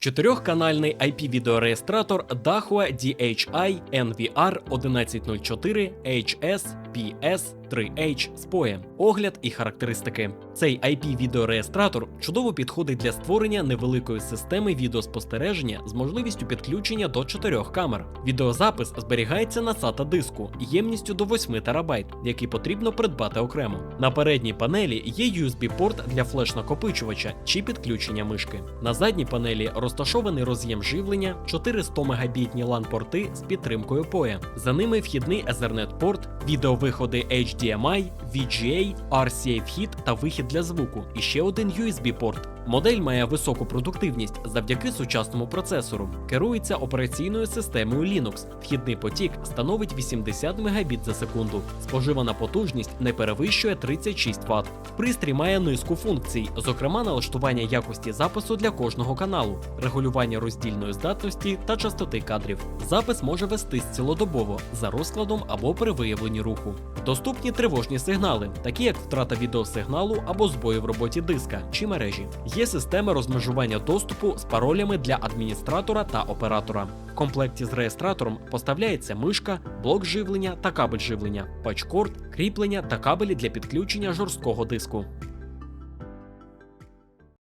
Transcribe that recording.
Чотирьохканальний IP-відеореєстратор Dahua DHI NVR 1104 HS PS 3H з POE. Огляд і характеристики. Цей IP-відеореєстратор чудово підходить для створення невеликої системи відеоспостереження з можливістю підключення до чотирьох камер. Відеозапис зберігається на SATA диску ємністю до 8 ТБ, який потрібно придбати окремо. На передній панелі є USB-порт для флеш-накопичувача чи підключення мишки. На задній панелі розташований роз'єм живлення, 400 мегабітні LAN-порти з підтримкою PoE. За ними вхідний Ethernet-порт, відеовиходи HDMI, VGA, RCA вхід та вихід для звуку, і ще один USB-порт. Модель має високу продуктивність завдяки сучасному процесору. Керується операційною системою Linux. Вхідний потік становить 80 Мбіт за секунду. Споживана потужність не перевищує 36 Вт. Пристрій має низку функцій, зокрема налаштування якості запису для кожного каналу, регулювання роздільної здатності та частоти кадрів. Запис може вестись цілодобово за розкладом або при виявленні руху. Доступні тривожні сигнали, такі як втрата відеосигналу або збої в роботі диска чи мережі. Є система розмежування доступу з паролями для адміністратора та оператора. В комплекті з реєстратором поставляється мишка, блок живлення та кабель живлення, пачкорд, кріплення та кабелі для підключення жорсткого диску.